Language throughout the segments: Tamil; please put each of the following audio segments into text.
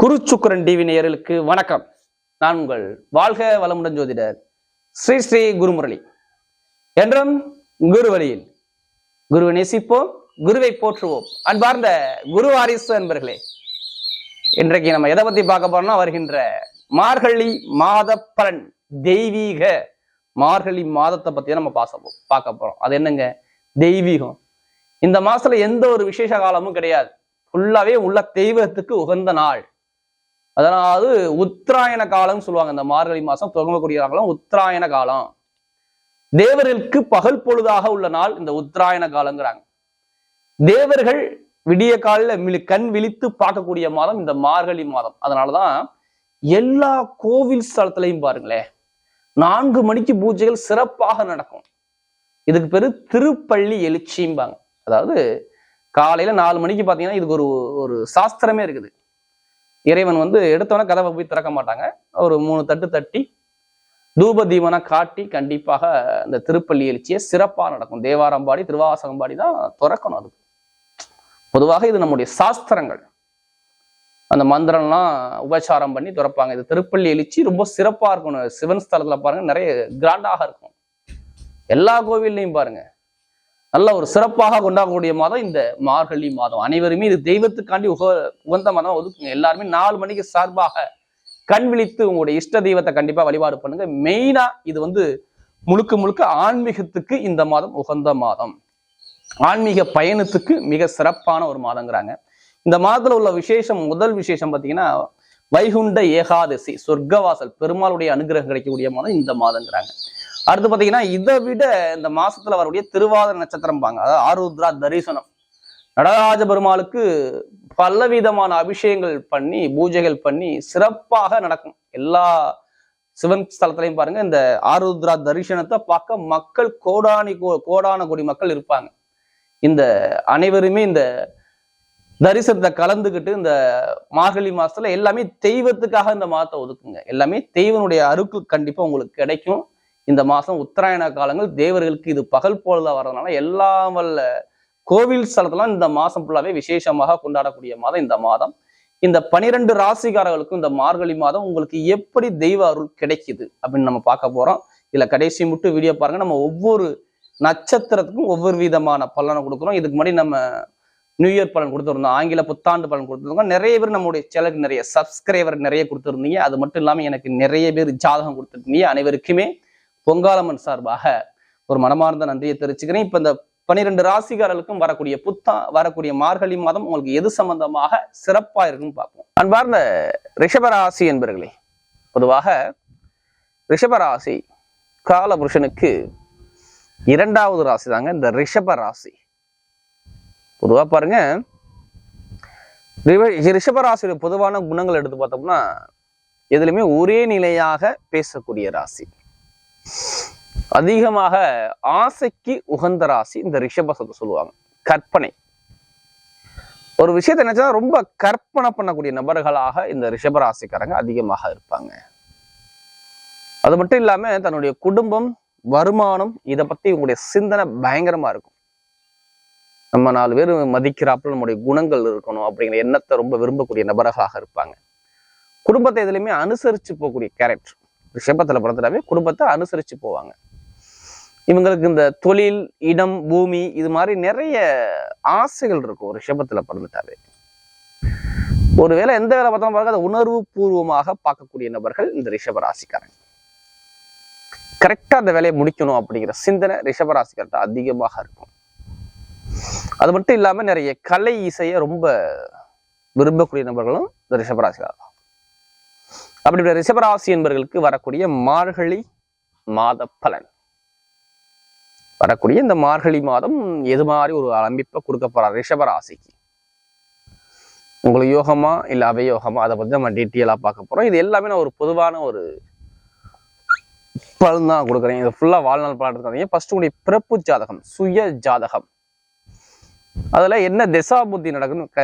குருச்சுக்கரன் டிவி நேயர்களுக்கு வணக்கம். நான் உங்கள் வாழ்க வளமுடன் ஜோதிடர் ஸ்ரீ ஸ்ரீ குருமுரளி. என்றும் குரு வழியில் குருவை நேசிப்போம் குருவை போற்றுவோம். அன்பார்ந்த குரு வாரிசு அன்பர்களே இன்றைக்கு நம்ம எதை பத்தி பார்க்க போறோம்னா வருகின்ற மார்கழி மாத பலன் தெய்வீக மார்கழி மாதத்தை பத்தி நம்ம பாச பார்க்க போறோம். அது என்னங்க? தெய்வீகம். இந்த மாசத்துல எந்த ஒரு விசேஷ காலமும் கிடையாது. ஃபுல்லாவே உள்ள தெய்வத்துக்கு உகந்த நாள். அதாவது உத்தராயண காலம்னு சொல்லுவாங்க. இந்த மார்கழி மாசம் துவங்கக்கூடிய காலம் உத்தராயண காலம். தேவர்களுக்கு பகல் பொழுதாக உள்ள நாள் இந்த உத்தராயண காலங்கிறாங்க. தேவர்கள் விடிய காலில் கண் விழித்து பார்க்கக்கூடிய மாதம் இந்த மார்கழி மாதம். அதனாலதான் எல்லா கோவில் ஸ்தலத்திலையும் பாருங்களேன் நான்கு மணிக்கு பூஜைகள் சிறப்பாக நடக்கும். இதுக்கு பேரு திருப்பள்ளி எழுச்சிம்பாங்க. அதாவது காலையில நாலு மணிக்கு பாத்தீங்கன்னா இதுக்கு ஒரு ஒரு சாஸ்திரமே இருக்குது. இறைவன் வந்து எடுத்தவன கதவை போய் திறக்க மாட்டாங்க. ஒரு மூணு தட்டு தட்டி தூப தீபனை காட்டி கண்டிப்பாக இந்த திருப்பள்ளி எழுச்சியை சிறப்பாக நடக்கும். தேவாரம்பாடி திருவாசகம்பாடி தான் திறக்கணும் அது. பொதுவாக இது நம்முடைய சாஸ்திரங்கள். அந்த மந்திரம்லாம் உபச்சாரம் பண்ணி திறப்பாங்க. இது திருப்பள்ளி எழுச்சி ரொம்ப சிறப்பாக இருக்கணும். சிவன் ஸ்தலத்துல பாருங்க நிறைய கிராண்டாக இருக்கும். எல்லா கோவில்லையும் பாருங்க. நல்ல ஒரு சிறப்பாக கொண்டாடக்கூடிய மாதம் இந்த மார்கழி மாதம். அனைவருமே இது தெய்வத்துக்காண்டி உக உகந்த மாதம் ஒதுக்குங்க. எல்லாருமே நாலு மணிக்கு சார்பாக கண் விழித்து உங்களுடைய இஷ்ட தெய்வத்தை கண்டிப்பா வழிபாடு பண்ணுங்க. மெயினா இது வந்து முழுக்க முழுக்க ஆன்மீகத்துக்கு இந்த மாதம் உகந்த மாதம். ஆன்மீக பயணத்துக்கு மிக சிறப்பான ஒரு மாதங்கிறாங்க. இந்த மாதத்துல உள்ள விசேஷம் முதல் விசேஷம் பார்த்தீங்கன்னா வைகுண்ட ஏகாதசி சொர்க்கவாசல் பெருமாளுடைய அனுகிரகம் கிடைக்கக்கூடிய மாதம் இந்த மாதங்கிறாங்க. அடுத்து பார்த்தீங்கன்னா இதை விட இந்த மாசத்துல வரக்கூடிய திருவாதிர நட்சத்திரம் பாங்க அதாவது ஆருத்ரா தரிசனம். நடராஜ பெருமாளுக்கு பலவிதமான அபிஷேகங்கள் பண்ணி பூஜைகள் பண்ணி சிறப்பாக நடக்கும். எல்லா சிவன் ஸ்தலத்திலையும் பாருங்க இந்த ஆருத்ரா தரிசனத்தை பார்க்க மக்கள் கோடானி கோ- கோடான கோடி மக்கள் இருப்பாங்க. இந்த அனைவருமே இந்த தரிசனத்தை கலந்துக்கிட்டு இந்த மார்கழி மாசத்துல எல்லாமே தெய்வத்துக்காக இந்த மாதத்தை ஒதுக்குங்க. எல்லாமே தெய்வனுடைய அருள் கண்டிப்பா உங்களுக்கு கிடைக்கும். இந்த மாதம் உத்தராயண காலங்கள் தேவர்களுக்கு இது பகல் போலதாக வர்றதுனால எல்லா வல்ல கோவில் ஸ்தலத்தெல்லாம் இந்த மாதம் ஃபுல்லாகவே விசேஷமாக கொண்டாடக்கூடிய மாதம் இந்த மாதம். இந்த பனிரெண்டு ராசிக்காரர்களுக்கும் இந்த மார்கழி மாதம் உங்களுக்கு எப்படி தெய்வ அருள் கிடைக்குது அப்படின்னு நம்ம பார்க்க போகிறோம் இதில் கடைசி மட்டும் வீடியோ பாருங்க. நம்ம ஒவ்வொரு நட்சத்திரத்துக்கும் ஒவ்வொரு விதமான பலனை கொடுக்குறோம். இதுக்கு முன்னாடி நம்ம நியூ இயர் பலன் கொடுத்துருந்தோம். ஆங்கில புத்தாண்டு பலன் கொடுத்துருந்தோம். நிறைய பேர் நம்மளுடைய சேனலுக்கு நிறைய சப்ஸ்கிரைபர் நிறைய கொடுத்துருந்தீங்க. அது மட்டும் இல்லாமல் எனக்கு நிறைய பேர் ஜாதகம் கொடுத்துருந்தீங்க அனைவருக்குமே பொங்காலம்மன் சார்பாக ஒரு மனமார்ந்த நன்றியை தெரிவிச்சுக்கிறேன். இப்ப இந்த பன்னிரெண்டு ராசிகாரர்களுக்கும் வரக்கூடிய புத்தா வரக்கூடிய மார்கழி மாதம் உங்களுக்கு எது சம்பந்தமாக சிறப்பா இருக்குன்னு பார்ப்போம். அன்பார்ந்த ரிஷபராசி என்பர்களே பொதுவாக ரிஷபராசி காலபுருஷனுக்கு இரண்டாவது ராசி தாங்க இந்த ரிஷப ராசி. பொதுவா பாருங்க ரிஷபராசியோட பொதுவான குணங்கள் எடுத்து பார்த்தோம்னா எதுலையுமே ஒரே நிலையாக பேசக்கூடிய ராசி. அதிகமாக ஆசைக்கு உகந்த ராசி இந்த ரிஷபசத்தை சொல்லுவாங்க. கற்பனை. ஒரு விஷயத்தை நினைச்சா ரொம்ப கற்பனை பண்ணக்கூடிய நபர்களாக இந்த ரிஷபராசிக்காரங்க அதிகமாக இருப்பாங்க. அது மட்டும் இல்லாம தன்னுடைய குடும்பம் வருமானம் இதை பத்தி உங்களுடைய சிந்தனை பயங்கரமா இருக்கும். நம்ம நாலு பேர் மதிக்கிறாப்புல நம்முடைய குணங்கள் இருக்கணும் அப்படிங்கிற எண்ணத்தை ரொம்ப விரும்பக்கூடிய நபர்களாக இருப்பாங்க. குடும்பத்தை எதுலையுமே அனுசரிச்சு போகக்கூடிய கேரக்டர் ரிஷபத்தில் பிறந்துட்டாவே குடும்பத்தை அனுசரிச்சு போவாங்க. இவங்களுக்கு இந்த தொழில் இடம் பூமி இது மாதிரி நிறைய ஆசைகள் இருக்கும் ரிஷபத்தில் பிறந்துட்டாவே. ஒருவேளை எந்த வேலை பார்த்தாலும் பாருங்க அதை உணர்வு பூர்வமாக பார்க்கக்கூடிய நபர்கள் இந்த ரிஷப ராசிக்காரங்க கரெக்டா அந்த வேலையை முடிக்கணும் அப்படிங்கிற சிந்தனை ரிஷப ராசிக்கார்ட்ட அதிகமாக இருக்கும். அது மட்டும் இல்லாம நிறைய கலை இசையை ரொம்ப விரும்பக்கூடிய நபர்களும் இந்த ரிஷபராசிக்காரர் தான் அப்படிப்பட்ட ரிஷபராசி என்பவர்களுக்கு வரக்கூடிய மார்கழி மாத பலன். வரக்கூடிய இந்த மார்கழி மாதம் எது மாதிரி ஒரு அலம்பிப்பை கொடுக்க போறார் ரிஷபராசிக்கு? உங்களுக்கு யோகமா இல்ல அவயோகமா? அதை பத்தி நம்ம டீட்டெயிலா பார்க்க போறோம். இது எல்லாமே நான் ஒரு பொதுவான ஒரு பலன் தான் கொடுக்குறேன். இது ஃபுல்லா வாழ்நாள் பலன் இருக்காதீங்க ஃபர்ஸ்ட் உங்களுடைய பிறப்பு ஜாதகம் சுய ஜாதகம். அதுல என்ன திசா புத்தி நடக்குன்னு க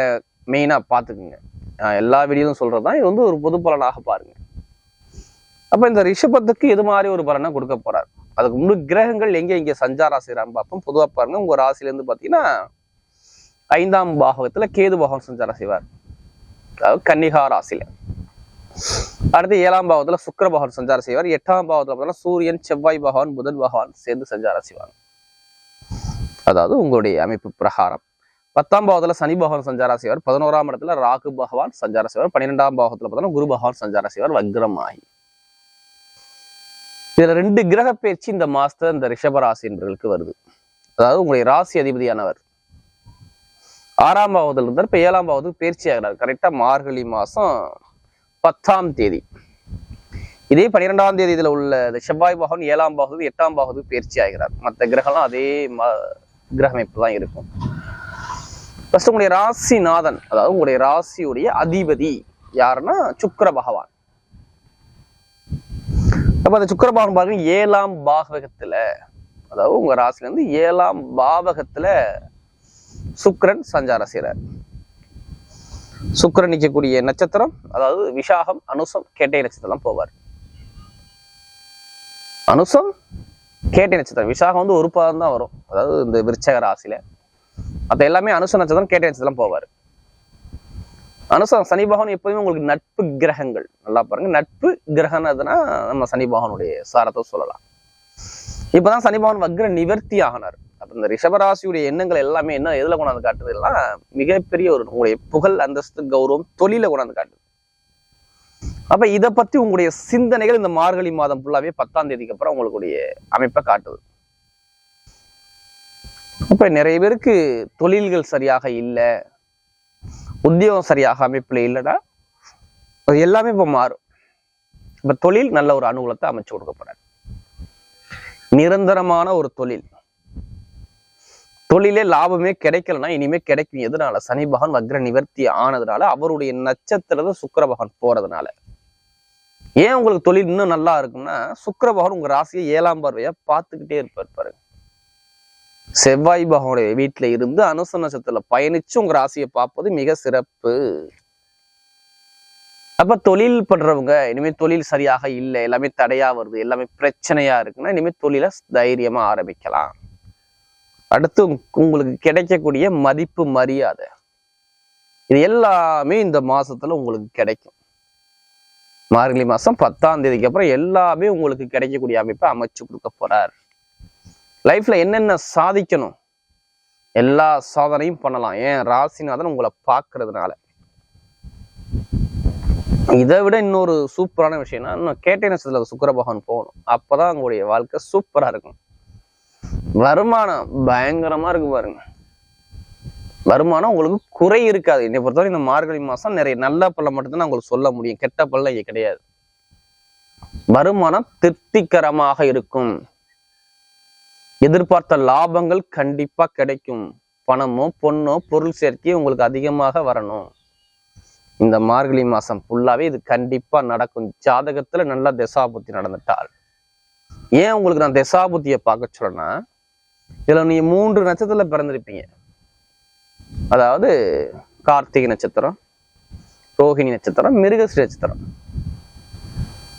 மெயினா பாத்துக்குங்க நான் எல்லா சொல்கிறது சொல்றதுதான். இது வந்து ஒரு பொது பலனாக பாருங்க. அப்ப இந்த ரிஷபத்துக்கு எது மாதிரி ஒரு பலனை கொடுக்க போகிறார் அதுக்கு முழு கிரகங்கள் எங்க இங்க சஞ்சாரா செய்யறான்னு பார்ப்போம். பொதுவா பாருங்க உங்க ராசிலேருந்து இருந்து பாத்தீங்கன்னா ஐந்தாம் பாகத்தில் கேது பாகம் சஞ்சாரம் செய்வார். அதாவது கன்னிகா ராசியில். அடுத்து ஏழாம் பாவத்துல சுக்கர பகவான் சஞ்சாரம் செய்வார். எட்டாம் பாவத்துல பார்த்தீங்கன்னா சூரியன் செவ்வாய் பகவான் புதன் பகவான் சேர்ந்து சஞ்சாரம் செய்வாங்க. அதாவது உங்களுடைய அமைப்பு பிரகாரம். பத்தாம் பாவத்தில் சனி பகவான் சஞ்சார செய்வார் பதினோராம் இடத்துல ராகு பகவான் சஞ்சார செய்வார் பன்னிரெண்டாம் பாவத்தில் பார்த்தீங்கன்னா குரு பகவான் சஞ்சார செய்வார் வக்ரமாகி. இதுல ரெண்டு கிரக பயிற்சி இந்த மாசத்துல இந்த ரிஷபராசி என்பவர்களுக்கு வருது. அதாவது உங்களுடைய ராசி அதிபதியானவர். ஆறாம் பாவத்தில் இருந்தார் இப்ப ஏழாம் பாவத்துக்கு பயிற்சி ஆகிறார். கரெக்டா மார்கழி மாசம் பத்தாம் தேதி. இதே பன்னிரெண்டாம் தேதி இதில் உள்ள இந்த செவ்வாய் பாகம் ஏழாம் பாகத்துக்கு எட்டாம் பாகத்துக்கு பயிற்சி ஆகிறார். மற்ற கிரகம்லாம் அதே மா கிரகமைப்பு தான் இருக்கும். ஃபர்ஸ்ட் உங்களுடைய ராசிநாதன் அதாவது உங்களுடைய ராசியுடைய அதிபதி யாருன்னா சுக்கர பகவான். அப்ப அந்த சுக்கர பகவான் பாருங்க ஏழாம் பாவகத்துல அதாவது உங்க ராசில இருந்து ஏழாம் பாவகத்துல சுக்கரன் சஞ்சாரம் செய்கிறார் சுக்கரன் நிற்கக்கூடிய நட்சத்திரம் அதாவது விஷாகம் அனுசம் கேட்டை நட்சத்திரம் போவார். அனுசம் கேட்டை நட்சத்திரம் விசாகம் வந்து ஒரு பாதம் தான் வரும். அதாவது இந்த விருச்சக ராசியில. மற்ற எல்லாமே அனுச நட்சத்திரம் கேட்டை நட்சத்திரம் போவார். அனுசம் சனி பகவான் எப்போதுமே உங்களுக்கு நட்பு கிரகங்கள். நல்லா பாருங்க. நட்பு கிரகம்னா நம்ம சனி பகவானுடைய சாரத்தை சொல்லலாம். இப்பதான் சனி பகவான் வக்ர நிவர்த்தி ஆகினார் அப்ப இந்த ரிஷபராசியுடைய எண்ணங்கள் எல்லாமே என்ன எதுல கொண்டாந்து காட்டுது எல்லாம் மிகப்பெரிய ஒரு உங்களுடைய புகழ் அந்தஸ்து கௌரவம் தொழில கொண்டாந்து காட்டுது. அப்ப இத பத்தி உங்களுடைய சிந்தனைகள் இந்த மார்கழி மாதம் ஃபுல்லாகவே பத்தாம் தேதிக்கு அப்புறம் உங்களுடைய அமைப்பை காட்டுது. இப்போ நிறைய பேருக்கு தொழில்கள் சரியாக இல்லை. உத்தியோகம் சரியாக அமைப்புல இல்லைன்னா அது எல்லாமே இப்போ மாறும். இப்ப தொழில் நல்ல ஒரு அனுகூலத்தை அமைச்சு கொடுக்கப்படாது நிரந்தரமான ஒரு தொழில். தொழிலே லாபமே கிடைக்கலன்னா இனிமே கிடைக்கும். எதனால? சனி பகவான் வக்ர நிவர்த்தி ஆனதுனால அவருடைய நட்சத்திரத்தை சுக்கர பகவான் போறதுனால. ஏன் உங்களுக்கு தொழில் இன்னும் நல்லா இருக்கும்னா சுக்கர பகவான் உங்க ராசியை ஏழாம் பார்வையா பார்த்துக்கிட்டே இருப்பார் பாருங்க. செவ்வாய் பகவானுடைய வீட்டுல இருந்து அனுச நட்சத்திரத்தில் பயணிச்சு உங்க ராசியை பார்ப்பது மிக சிறப்பு. அப்ப தொழில் பண்றவங்க இனிமே தொழில் சரியாக இல்லை எல்லாமே தடையா வருது எல்லாமே பிரச்சனையா இருக்குன்னா இனிமே தொழிலை தைரியமா ஆரம்பிக்கலாம். அடுத்து உங்களுக்கு கிடைக்கக்கூடிய மதிப்பு மரியாதை. இது எல்லாமே இந்த மாசத்துல உங்களுக்கு கிடைக்கும். மார்கழி மாசம் பத்தாம் தேதிக்கு அப்புறம் எல்லாமே உங்களுக்கு கிடைக்கக்கூடிய அமைப்பை அமைச்சு கொடுக்க போறார். லைஃப்பில் என்னென்ன சாதிக்கணும்? எல்லா சாதனையும் பண்ணலாம். ஏன்? ராசிநாதன் உங்களை பார்க்கறதுனால. இதை விட இன்னொரு சூப்பரான விஷயம்னா இன்னும் கேட்டை நட்சத்திரத்துல சுக்கிர பகவான் போகணும். அப்போதான் உங்களுடைய வாழ்க்கை சூப்பராக இருக்கும். வருமானம் பயங்கரமாக இருக்கு பாருங்க. வருமானம் உங்களுக்கு குறை இருக்காது. என்னை பொறுத்தவரை இந்த மார்கழி மாதம் நிறைய நல்ல பலன் மட்டும்தான் உங்களுக்கு சொல்ல முடியும். கெட்ட பலன் இங்கே கிடையாது. வருமானம் திருப்திகரமாக இருக்கும். எதிர்பார்த்த லாபங்கள் கண்டிப்பா கிடைக்கும். பணமோ பொண்ணோ பொருள் சேர்க்கையோ உங்களுக்கு அதிகமாக வரணும். இந்த மார்கழி மாசம் ஃபுல்லாவே இது கண்டிப்பா நடக்கும். ஜாதகத்துல நல்ல திசாபுத்தி நடந்துட்டால். ஏன் உங்களுக்கு நான் திசாபுத்தியை பார்க்க சொல்றேன்னா இதுல நீ மூன்று நட்சத்திரத்துல பிறந்திருப்பீங்க. அதாவது கார்த்திகை நட்சத்திரம் ரோஹிணி நட்சத்திரம் மிருகஸ்ரீ நட்சத்திரம்.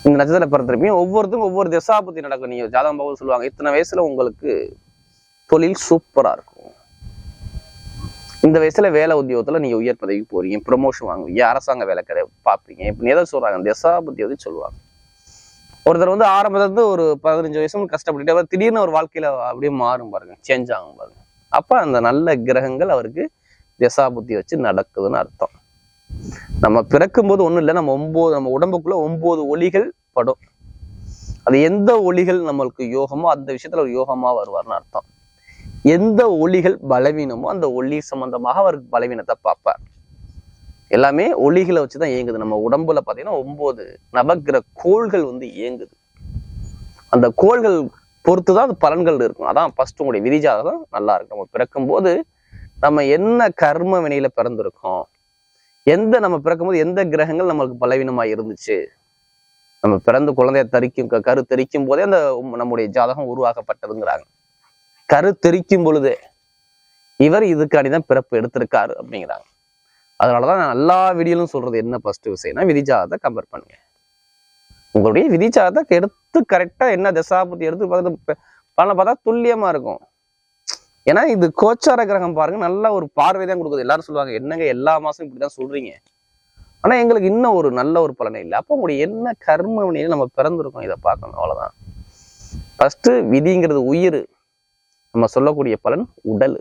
இந்த நட்சத்திரம் பிறந்திருப்பீங்க ஒவ்வொருத்தருக்கும் ஒவ்வொரு திசாபுத்தி நடக்கும். நீங்க ஜாதகம் பார்த்து சொல்லுவாங்க இத்தனை வயசுல உங்களுக்கு தொழில் சூப்பரா இருக்கும். இந்த வயசுல வேலை உத்தியோகத்துல நீங்க உயர் பதவிக்கு போறீங்க ப்ரொமோஷன் வாங்குவீங்க அரசாங்க வேலை கிடை பார்ப்பீங்க இப்படி எதை சொல்றாங்க? திசாபுத்தி வந்து சொல்லுவாங்க. ஒருத்தர் வந்து ஆரம்பத்துல இருந்து ஒரு பதினஞ்சு வயசு கஷ்டப்பட்டுட்டு அவர் திடீர்னு ஒரு வாழ்க்கையில அப்படியே மாறும் பாருங்க சேஞ்ச் ஆகும் பாருங்க. அப்ப அந்த நல்ல கிரகங்கள் அவருக்கு திசாபுத்தி வச்சு நடக்குதுன்னு அர்த்தம். நம்ம பிறக்கும்போது ஒண்ணும் இல்லை நம்ம ஒன்பது நம்ம உடம்புக்குள்ள ஒன்பது ஒளிகள் படும். அது எந்த ஒளிகள் நம்மளுக்கு யோகமோ அந்த விஷயத்துல ஒரு யோகமா வருவார்னு அர்த்தம். எந்த ஒளிகள் பலவீனமோ அந்த ஒளி சம்பந்தமாக அவருக்கு பலவீனத்தை பார்ப்பார். எல்லாமே ஒளிகளை வச்சுதான் இயங்குது. நம்ம உடம்புல பாத்தீங்கன்னா ஒன்பது நவக்கிர கோள்கள் வந்து இயங்குது. அந்த கோள்கள் பொறுத்துதான் அது பலன்கள் இருக்கும். அதான் ஃபர்ஸ்ட் உங்களுடைய விதிஜாதகம். நல்லா இருக்கும் நம்ம பிறக்கும்போது நம்ம என்ன கர்ம வினையில பிறந்திருக்கோம் எந்த நம்ம பிறக்கும்போது எந்த கிரகங்கள் நம்மளுக்கு பலவீனமா இருந்துச்சு? நம்ம பிறந்து குழந்தைய தரிக்கும் க- கரு தெரிக்கும் போதே அந்த நம்முடைய ஜாதகம் உருவாக்கப்பட்டதுங்கிறாங்க. கரு தெரிக்கும் பொழுதே இவர் இதுக்காண்டி தான் பிறப்பு எடுத்திருக்காரு அப்படிங்கிறாங்க. அதனாலதான் நான் எல்லா வீடியோலும் சொல்றது என்ன ஃபர்ஸ்ட் விஷயம்னா விதிஜாதத்தை கம்பேர் பண்ணுங்க. உங்களுடைய விதிஜாதத்தை எடுத்து கரெக்டாக என்ன தசாபத்தி எடுத்து பார்த்து பலனை பார்த்தா துல்லியமாக இருக்கும். ஏன்னா இது கோச்சார கிரகம் பாருங்க நல்ல ஒரு பார்வை தான் கொடுக்குது. எல்லாரும் சொல்லுவாங்க என்னங்க எல்லா மாசம் இப்படிதான் சொல்றீங்க? ஆனா எங்களுக்கு இன்னும் ஒரு நல்ல ஒரு பலனை இல்லை. அப்போ உங்களுடைய என்ன கர்ம வினையில நம்ம பிறந்திருக்கோம் இதை பார்க்கணும் அவ்வளவுதான். ஃபர்ஸ்ட் விதிங்கிறது உயிர். நம்ம சொல்லக்கூடிய பலன் உடல்.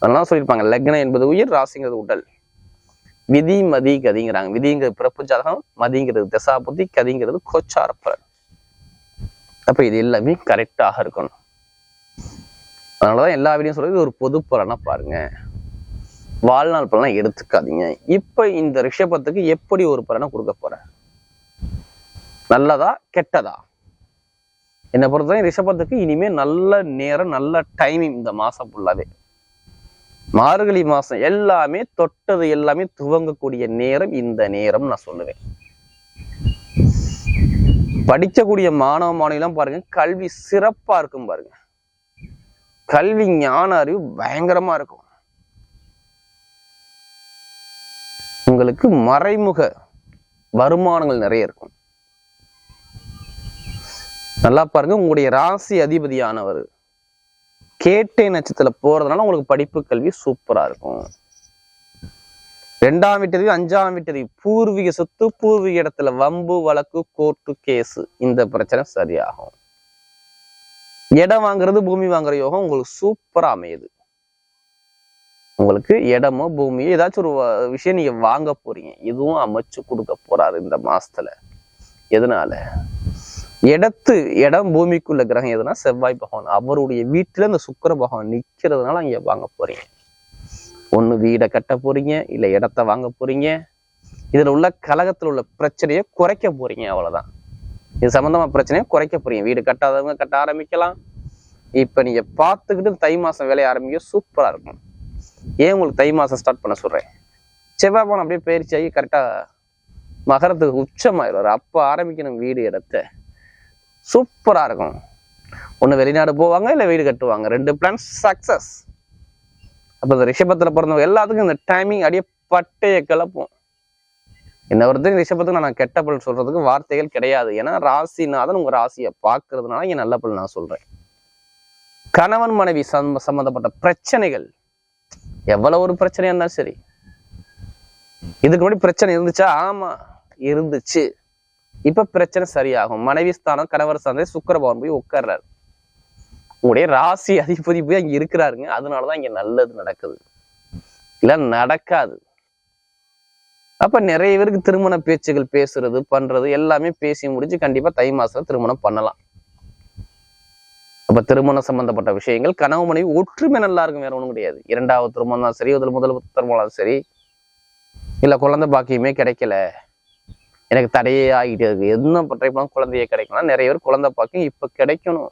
அதெல்லாம் சொல்லியிருப்பாங்க லக்னம் என்பது உயிர் ராசிங்கிறது உடல். விதி மதி கதிங்கிறாங்க. விதிங்கிறது பிறப்பு ஜாதகம் மதிங்கிறது தசா புத்தி கதிங்கிறது கோச்சார பலன். அப்ப இது எல்லாமே கரெக்டாக இருக்கணும். அதனாலதான் எல்லா வீடியும் சொல்றது ஒரு பொது பலனா பாருங்க. வாழ்நாள் பலனா எடுத்துக்காதீங்க. இப்ப இந்த ரிஷபத்துக்கு எப்படி ஒரு பலனை கொடுக்க போறேன் நல்லதா கெட்டதா? என்னை பொறுத்தவரை ரிஷபத்துக்கு இனிமே நல்ல நேரம் நல்ல டைமிங் இந்த மாசம் ஃபுல்லாவே மார்கழி மாசம் எல்லாமே தொட்டது எல்லாமே துவங்கக்கூடிய நேரம் இந்த நேரம் நான் சொல்லுவேன். படிக்கக்கூடிய மாணவ மாணவிலாம் பாருங்க கல்வி சிறப்பா இருக்கும் பாருங்க. கல்வி ஞான அறிவு பயங்கரமா இருக்கும். உங்களுக்கு மறைமுக வருமானங்கள் நிறைய இருக்கும். நல்லா பாருங்க உங்களுடைய ராசி அதிபதியானவர் கேட்டை நட்சத்திரத்தில் போறதுனால உங்களுக்கு படிப்பு கல்வி சூப்பரா இருக்கும். ரெண்டாம் வீட்டதிவு அஞ்சாம் வீட்டதிவு பூர்வீக சொத்து பூர்வீக இடத்துல வம்பு வழக்கு கோர்ட்டு கேஸ் இந்த பிரச்சனை சரியாகும். இடம் வாங்குறது பூமி வாங்குற யோகம் உங்களுக்கு சூப்பரா அமையுது. உங்களுக்கு இடமோ பூமியோ ஏதாச்சும் ஒரு விஷயம் நீங்க வாங்க போறீங்க. இதுவும் அமைச்சு கொடுக்க போறாரு இந்த மாசத்துல. எதனால? இடத்து இடம் பூமிக்குள்ள கிரகம் எதுனா செவ்வாய் பகவான். அவருடைய வீட்டுல இந்த சுக்கிர பகவான் நிக்கிறதுனால அங்க வாங்க போறீங்க. ஒண்ணு வீடை கட்ட போறீங்க இல்ல இடத்த வாங்க போறீங்க. இதுல உள்ள கலகத்துல உள்ள பிரச்சனையை குறைக்க போறீங்க அவ்வளவுதான். இது சம்மந்தமாக பிரச்சனையை குறைக்க போறீங்க. வீடு கட்டாதவங்க கட்ட ஆரம்பிக்கலாம். இப்போ நீங்கள் பார்த்துக்கிட்டு தை மாதம் வேலையை ஆரம்பிக்க சூப்பராக இருக்கும். ஏன் உங்களுக்கு தை மாதம் ஸ்டார்ட் பண்ண சொல்கிறேன் செவ்வாய் போன அப்படியே பயிற்சி ஆகி கரெக்டா மகரத்துக்கு உச்சமாயிடுவார். அப்போ ஆரம்பிக்கணும் வீடு இடத்த. சூப்பராக இருக்கும். ஒன்று வெளிநாடு போவாங்க இல்லை வீடு கட்டுவாங்க. ரெண்டு பிளான் சக்சஸ் அப்போ இந்த ரிஷபத்தில் பிறந்தவங்க எல்லாத்துக்கும் இந்த டைமிங் அப்படியே பட்டையை கிளப்பும். என்ன ஒருத்தர் ரிஷபத்துக்கு நான் கெட்ட பல் சொல்றதுக்கு வார்த்தைகள் கிடையாது. ஏன்னா ராசிநாதன் உங்க ராசியை பார்க்கறதுனால இங்க நல்ல பல் நான் சொல்றேன். கணவன் மனைவி சம்ம சம்பந்தப்பட்ட பிரச்சனைகள் எவ்வளவு ஒரு பிரச்சனையா இருந்தாலும் சரி. இதுக்கு முன்னாடி பிரச்சனை இருந்துச்சா? ஆமா இருந்துச்சு. இப்ப பிரச்சனை சரியாகும். மனைவி ஸ்தானம் கணவர் ஸ்தானத்தை சுக்கரபவன் போய் உட்கார்றாரு. உங்களுடைய ராசி அதிபதி போய் அங்க இருக்கிறாருங்க. அதனாலதான் இங்க நல்லது நடக்குது. இல்ல நடக்காது. அப்ப நிறைய பேருக்கு திருமண பேச்சுகள் பேசுறது பண்றது எல்லாமே பேசி முடிச்சு கண்டிப்பா தை மாசம் திருமணம் பண்ணலாம். அப்ப திருமணம் சம்பந்தப்பட்ட விஷயங்கள் கனவு மனைவி ஒற்றுமை நல்லா இருக்கும் வேற ஒண்ணும் கிடையாது. இரண்டாவது திருமணம் தான் சரி முதல் முதல் திருமணம் சரி. இல்ல குழந்தை பாக்கியமே கிடைக்கல. எனக்கு தடையே ஆகிட்டே இருக்கு. என்ன ட்ரை பண்ணாலும் குழந்தையே கிடைக்கலாம் நிறைய பேர் குழந்தை பாக்கியம் இப்ப கிடைக்கணும்.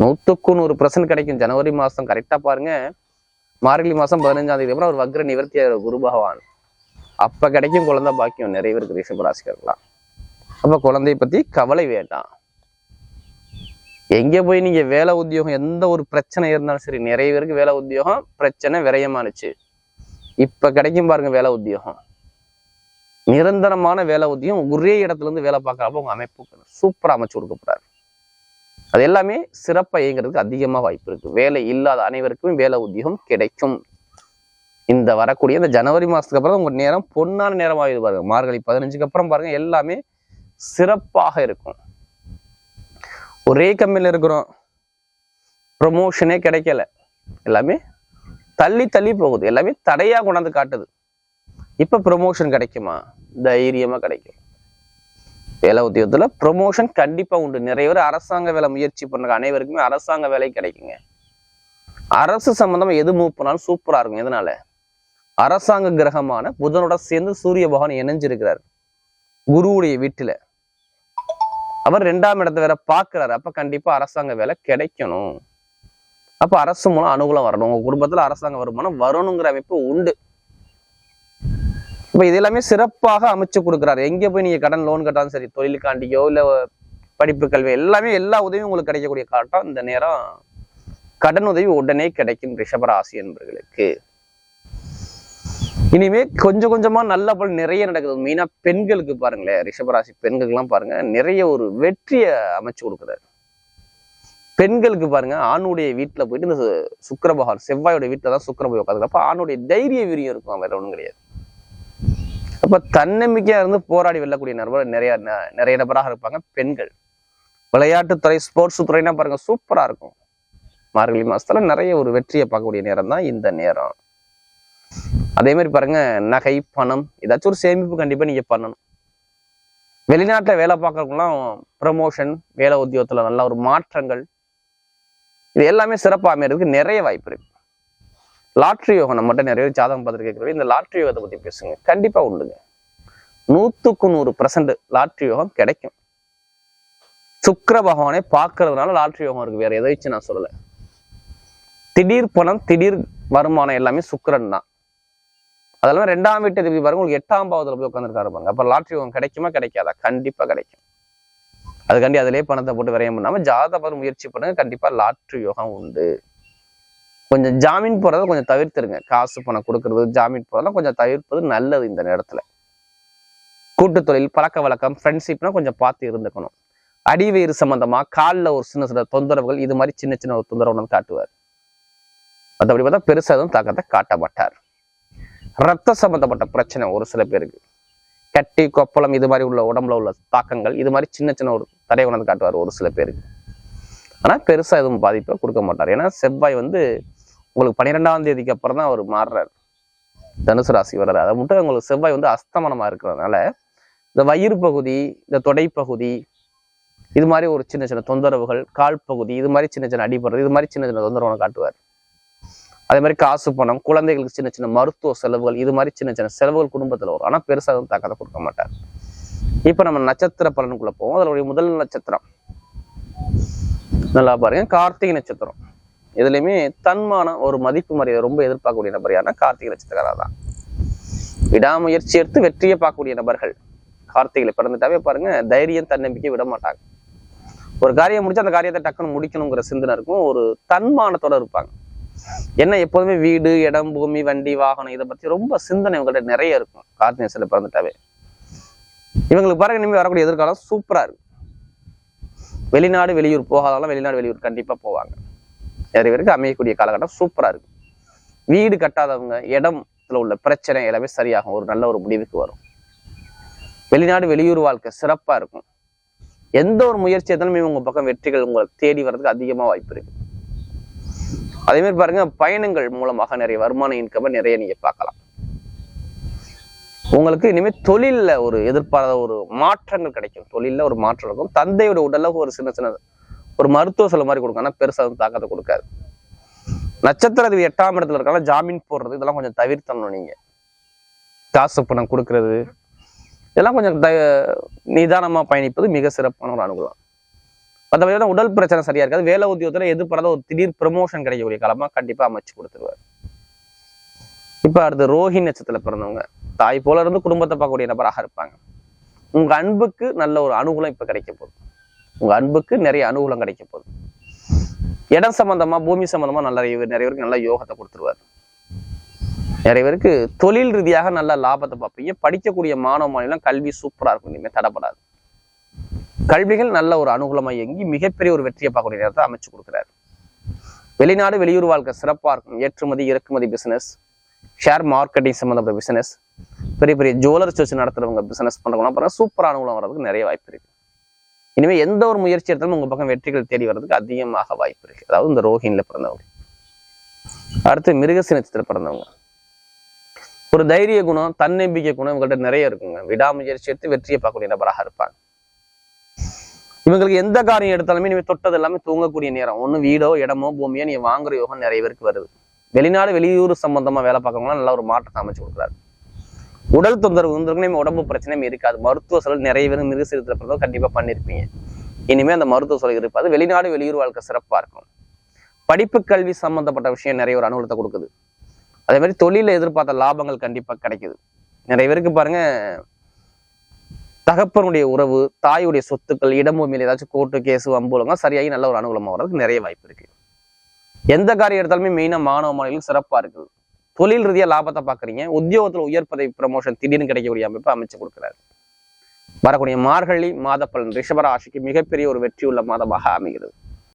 நூத்துக்கு நூறு பர்சன்ட் கிடைக்கும். ஜனவரி மாசம் கரெக்டா பாருங்க. மார்கழி மாசம் பதினஞ்சாம் தேதி அப்புறம் ஒரு வக்ர நிவர்த்தி குரு பகவான். அப்ப கிடைக்கும் குழந்தை பாக்கியம் நிறைய பேருக்கு ரிஷபராசிக்கலாம் அப்போ குழந்தைய பற்றி கவலை வேண்டாம். எங்க போய் நீங்கள் வேலை உத்தியோகம் எந்த ஒரு பிரச்சனை இருந்தாலும் சரி நிறைய பேருக்கு வேலை உத்தியோகம் பிரச்சனை விரயமானுச்சு. இப்ப கிடைக்கும் பாருங்க வேலை உத்தியோகம். நிரந்தரமான வேலை உத்தியோகம் ஒரே இடத்துல இருந்து வேலை பார்க்குறப்ப உங்கள் அமைப்பு சூப்பரா அமைச்சு கொடுக்கப்படுறாரு அது எல்லாமே சிறப்பாக இயங்குறதுக்கு அதிகமா வாய்ப்பு இருக்கு. வேலை இல்லாத அனைவருக்கும் வேலை உத்தியோகம் கிடைக்கும். இந்த வரக்கூடிய இந்த ஜனவரி மாசத்துக்கு அப்புறம் உங்கள் நேரம் பொன்னான நேரம் பாருங்க. மார்கழி பதினஞ்சுக்கு அப்புறம் பாருங்க எல்லாமே சிறப்பாக இருக்கும். ஒரே கம்பெனில இருக்கிறோம். ப்ரொமோஷனே கிடைக்கல. எல்லாமே தள்ளி தள்ளி போகுது. எல்லாமே தடையா கொண்டாந்து காட்டுது. இப்ப ப்ரொமோஷன் கிடைக்குமா? தைரியமா கிடைக்கும். வேலை உத்தியோகத்தில் ப்ரொமோஷன் கண்டிப்பா உண்டு. நிறைய பேர் அரசாங்க வேலை முயற்சி பண்ணுற அனைவருக்குமே அரசாங்க வேலை கிடைக்குங்க. அரசு சம்பந்தமா எது மூவ் பண்ணாலும் சூப்பரா இருக்கும். எதனால? அரசாங்க கிரகமான புதனோட சேர்ந்து சூரிய பகவான் இணைஞ்சிருக்கிறார். குருவுடைய வீட்டுல. அவர் ரெண்டாம் இடத்தை வேற பாக்குறாரு அப்ப கண்டிப்பா அரசாங்க வேலை கிடைக்கணும். அப்ப அரசு மூலம் அனுகூலம் வரணும். உங்க குடும்பத்துல அரசாங்க வருமானம் வரணுங்கிற அமைப்பு உண்டு. இப்ப இது எல்லாமே சிறப்பாக அமைச்சு கொடுக்குறாரு. எங்க போய் நீங்க கடன் லோன் கட்டாலும் சரி தொழிலுக்காண்டியோ இல்ல படிப்பு கல்வி எல்லாமே எல்லா உதவியும் உங்களுக்கு கிடைக்கக்கூடிய காட்டம் இந்த நேரம் கடன் உதவி உடனே கிடைக்கும் ரிஷபராசி என்பர்களுக்கு. இனிமே கொஞ்சம் கொஞ்சமா நல்ல பலன் நிறைய நடக்குது. மெயினா பெண்களுக்கு பாருங்களேன் ரிஷபராசி பெண்களுக்கெல்லாம் பாருங்க நிறைய ஒரு வெற்றியை அமைச்சு கொடுக்குறாரு. பெண்களுக்கு பாருங்க ஆணுடைய வீட்டுல போயிட்டு இந்த சு- செவ்வாயோட வீட்டுல தான் சுக்கிர போய் உட்காந்துக்கிறப்ப ஆணுடைய தைரிய வீரியம் இருக்கும் வேற ஒண்ணும் கிடையாது. அப்ப தன்னம்பிக்கையா இருந்து போராடி வெல்லக்கூடிய நபர் நிறைய ந- நிறைய நபராக இருப்பாங்க பெண்கள். விளையாட்டுத்துறை ஸ்போர்ட்ஸ் துறைனா பாருங்க சூப்பரா இருக்கும். மார்கழி மாசத்துல நிறைய ஒரு வெற்றியை பார்க்கக்கூடிய நேரம் தான் இந்த நேரம். அதே மாதிரி பாருங்க நகை பணம் ஏதாச்சும் ஒரு சேமிப்பு கண்டிப்பா நீங்க பண்ணணும். வெளிநாட்டுல வேலை பார்க்கறவங்கலாம் ப்ரமோஷன் வேலை உத்தியோகத்துல நல்ல ஒரு மாற்றங்கள் இது எல்லாமே சிறப்பாக அமையறதுக்கு நிறைய வாய்ப்பு இருக்கு. லாட்ரி யோகம் நம்மகிட்ட நிறைய ஜாதகம் பார்த்துட்டு கேட்குறோம் இந்த லாட்ரி யோகத்தை பத்தி பேசுங்க. கண்டிப்பா உண்டுங்க. நூத்துக்கு நூறு பர்சன்ட் லாட்ரி யோகம் கிடைக்கும். சுக்கர பகவானை பார்க்கறதுனால லாட்ரி யோகம் இருக்கு. வேற எதை வச்சு நான் சொல்லல. திடீர் பணம் திடீர் வருமானம் எல்லாமே சுக்கரன் தான். அதெல்லாம் ரெண்டாம் வீட்டு அதிபதி பாருங்க. உங்களுக்கு எட்டாம் பாவத்தில் போய் உட்காந்துருக்காரு பாருங்க. அப்ப லாட்ரி யோகம் கிடைக்குமா? கிடைக்காதா? கண்டிப்பா கிடைக்கும். அதுக்காண்டி அதிலே பணத்தை போட்டு விரையம் பண்ணாமல் ஜாதகம் முயற்சி பண்ணுங்க. கண்டிப்பா லாட்ரி யோகம் உண்டு. கொஞ்சம் ஜாமீன் போறதை கொஞ்சம் தவிர்த்துருங்க. காசு பணம் கொடுக்கறது ஜாமீன் போறதெல்லாம் கொஞ்சம் தவிர்ப்பது நல்லது இந்த நேரத்துல. கூட்டு தொழில் பழக்க வழக்கம் ஃப்ரெண்ட்ஷிப்னா கொஞ்சம் பார்த்து இருந்துக்கணும். அடிவயிறு சம்பந்தமா காலில் ஒரு சின்ன சின்ன தொந்தரவுகள் இது மாதிரி சின்ன சின்ன ஒரு தொந்தரவு வந்து காட்டுவார். மற்றபடி பார்த்தா பெருசா எதுவும் தாக்கத்தை காட்ட மாட்டார் ரத்த சம்பந்தப்பட்ட பிரச்சனை ஒரு சில பேருக்கு. கட்டி கொப்பளம் இது மாதிரி உள்ள உடம்புல உள்ள தாக்கங்கள் இது மாதிரி சின்ன சின்ன ஒரு தடை உணர்ந்து காட்டுவார் ஒரு சில பேருக்கு. ஆனா பெருசா எதுவும் பாதிப்பை கொடுக்க மாட்டார். ஏன்னா செவ்வாய் வந்து உங்களுக்கு பன்னிரெண்டாம் தேதிக்கு அப்புறம் தான் அவர் மாறுறாரு. தனுசு ராசி வர்றாரு. அதை மட்டும் உங்களுக்கு செவ்வாய் வந்து அஸ்தமனமா இருக்கிறதுனால இந்த வயிறு பகுதி இந்த தொடை பகுதி இது மாதிரி ஒரு சின்ன சின்ன தொந்தரவுகள் கால் பகுதி இது மாதிரி சின்ன சின்ன அடிபடுறது இது மாதிரி சின்ன சின்ன தொந்தரவுகளை காட்டுவார். அதே மாதிரி காசு பணம் குழந்தைகளுக்கு சின்ன சின்ன மருத்துவ செலவுகள் இது மாதிரி சின்ன சின்ன செலவுகள் குடும்பத்துல வரும். ஆனா பெருசாக எதுவும் தாக்கத்தை கொடுக்க மாட்டார். இப்ப நம்ம நட்சத்திர பலனுக்குள்ள போவோம். அதனுடைய முதல் நட்சத்திரம். நல்லா பாருங்க. கார்த்திகை நட்சத்திரம். இதுலயுமே தன்மானம் ஒரு மதிப்பு மரியாதை ரொம்ப எதிர்பார்க்கக்கூடிய நபர் யாருன்னா கார்த்திகை நட்சத்திரக்காரா தான். விடாமுயற்சி எடுத்து வெற்றியை பார்க்கக்கூடிய நபர்கள். கார்த்திகளை பிறந்துட்டாவே பாருங்க தைரியம் தன்னம்பிக்கை விட மாட்டாங்க. ஒரு காரியம் முடிச்சு அந்த காரியத்தை டக்குன்னு முடிக்கணுங்கிற சிந்தனை இருக்கும். ஒரு தன்மானத்தோட இருப்பாங்க. என்ன எப்போதுமே வீடு இடம் பூமி வண்டி வாகனம் இதை பத்தி ரொம்ப சிந்தனை இவங்கள்ட்ட நிறைய இருக்கும். கார்த்திகேசில் பிறந்துட்டாவே. இவங்களுக்கு பாருங்க இனிமேல் வரக்கூடிய எதிர்காலம் சூப்பரா இருக்கும் வெளிநாடு வெளியூர் போகாதாலும் வெளிநாடு வெளியூர் கண்டிப்பா போவாங்க. நிறைய பேருக்கு அமையக்கூடிய காலகட்டம் சூப்பரா இருக்கு. வீடு கட்டாதவங்க இடத்துல உள்ள பிரச்சனை எல்லாமே சரியாகும். ஒரு நல்ல ஒரு முடிவுக்கு வரும். வெளிநாடு வெளியூர் வாழ்க்கை சிறப்பா இருக்கும். எந்த ஒரு முயற்சி இருந்தாலும் உங்க பக்கம் வெற்றிகள் உங்களை தேடி வர்றதுக்கு அதிகமா வாய்ப்பு இருக்குது அதே மாதிரி பாருங்க பயணங்கள் மூலமாக நிறைய வருமான இன்கம் நிறைய நீங்க பார்க்கலாம். உங்களுக்கு இனிமே தொழில்ல ஒரு எதிர்பாராத ஒரு மாற்றங்கள் கிடைக்கும். தொழில்ல ஒரு மாற்றம் இருக்கும். தந்தையோட உடலுக்கு ஒரு சின்ன சின்ன ஒரு மருத்துவ செலவு மாதிரி கொடுக்கும். ஆனால் பெருசா அதுவும் தாக்கத்தை கொடுக்காது. நட்சத்திர எட்டாம் இடத்துல இருக்காங்க. ஜாமீன் போடுறது இதெல்லாம் கொஞ்சம் தவிர்த்தணும் நீங்க. காசு பணம் கொடுக்கறது இதெல்லாம் கொஞ்சம் த நிதானமா பயணிப்பது மிக சிறப்பான ஒரு அனுகூலம் மற்றபடி உடல் பிரச்சனை சரியா இருக்காது. வேலை உத்தியோகத்தில் எதிர்பாராத ஒரு திடீர் ப்ரமோஷன் கிடைக்கக்கூடிய காலமா கண்டிப்பா அமைச்சு கொடுத்துருவார். இப்ப அடுத்து ரோஹி நட்சத்திரத்தில் பிறந்தவங்க தாய் போல இருந்து குடும்பத்தை பார்க்கக்கூடிய நபராக இருப்பாங்க. உங்க அன்புக்கு நல்ல ஒரு அனுகூலம் இப்ப கிடைக்க போகுது. உங்க அன்புக்கு நிறைய அனுகூலம் கிடைக்க போகுது. இடம் சம்பந்தமா பூமி சம்பந்தமா நல்ல நிறைய பேருக்கு நல்ல யோகத்தை கொடுத்துருவாரு. நிறைய பேருக்கு தொழில் ரீதியாக நல்ல லாபத்தை பார்ப்பீங்க. படிக்கக்கூடிய மாணவ மாநிலம் கல்வி சூப்பரா இருக்கும் இனிமே தடப்படாது. கல்விகள் நல்ல ஒரு அனுகூலமா இயங்கி மிகப்பெரிய ஒரு வெற்றியை பார்க்கக்கூடிய நேரத்தை அமைச்சு கொடுக்குறாரு. வெளிநாடு வெளியூர் வாழ்க்கை சிறப்பா இருக்கும். ஏற்றுமதி இறக்குமதி பிசினஸ் ஷேர் மார்க்கெட்டிங் சம்மந்தப்பட்ட பிசினஸ் பெரிய பெரிய ஜுவல்லர்ஸ் வச்சு நடத்துறவங்க பிசினஸ் பண்ணுறவங்க அப்புறம் சூப்பர் அனுகூலம் வர்றதுக்கு நிறைய வாய்ப்பு இருக்கு. இனிமே எந்த ஒரு முயற்சி எடுத்தாலும் உங்க பக்கம் வெற்றிகள் தேடி வர்றதுக்கு அதிகமாக வாய்ப்பு இருக்கு. அதாவது இந்த ரோஹின்ல பிறந்தவங்க. அடுத்து மிருகசினத்தில் பிறந்தவங்க. ஒரு தைரிய குணம் தன்னம்பிக்கை குணம் இவங்கள்ட்ட நிறைய இருக்குங்க. விடாமுயற்சி எடுத்து வெற்றியை பார்க்கக்கூடிய நபராக இருப்பாங்க. இவங்களுக்கு எந்த காரியம் எடுத்தாலுமே இனிமே தொட்டது எல்லாமே தூங்கக்கூடிய நேரம். ஒண்ணு வீடோ இடமோ பூமியோ நீ வாங்குற யோகம் நிறைய பேருக்கு வருது. வெளிநாடு வெளியூர் சம்பந்தமா வேலை பார்க்கறவங்களாம் நல்ல ஒரு மாற்றத்தை அமைச்சு கொடுக்குறாரு. உடல் தொந்தரவு இருந்திருக்கும் இனிமே உடம்பு பிரச்சனையும் இருக்காது. மருத்துவ செலவு நிறைய பேர் மிருக சீரத்தில் கண்டிப்பா பண்ணியிருப்பீங்க இனிமே அந்த மருத்துவ செலவு இருப்பாது வெளிநாடு வெளியூர் வாழ்க்கை சிறப்பா இருக்கும். படிப்பு கல்வி சம்பந்தப்பட்ட விஷயம் நிறைய ஒரு அனுகூலத்தை கொடுக்குது. அதே மாதிரி தொழில எதிர்பார்த்த லாபங்கள் கண்டிப்பா கிடைக்குது. நிறைய பேருக்கு பாருங்க தகப்பனுடைய உறவு தாயுடைய சொத்துக்கள் இடமும் ஏதாச்சும் கோர்ட்டு கேஸ் வம்புலகம் சரியாகி நல்ல ஒரு அனுகூலமாக வர்றதுக்கு நிறைய வாய்ப்பு இருக்கு. எந்த காரியம் எடுத்தாலுமே மெயினா மாணவ மாணவிகள் சிறப்பா இருக்குது. தொழில் ரீதியா லாபத்தை பாக்குறீங்க உத்தியோகத்துல உயர் பதவி ப்ரமோஷன் திடீர்னு கிடைக்கக்கூடிய அமைப்பு அமைச்சு கொடுக்குறாரு. வரக்கூடிய மார்கழி மாத பலன் ரிஷபராசிக்கு மிகப்பெரிய ஒரு வெற்றியுள்ள மாதமாக அமைகிறது.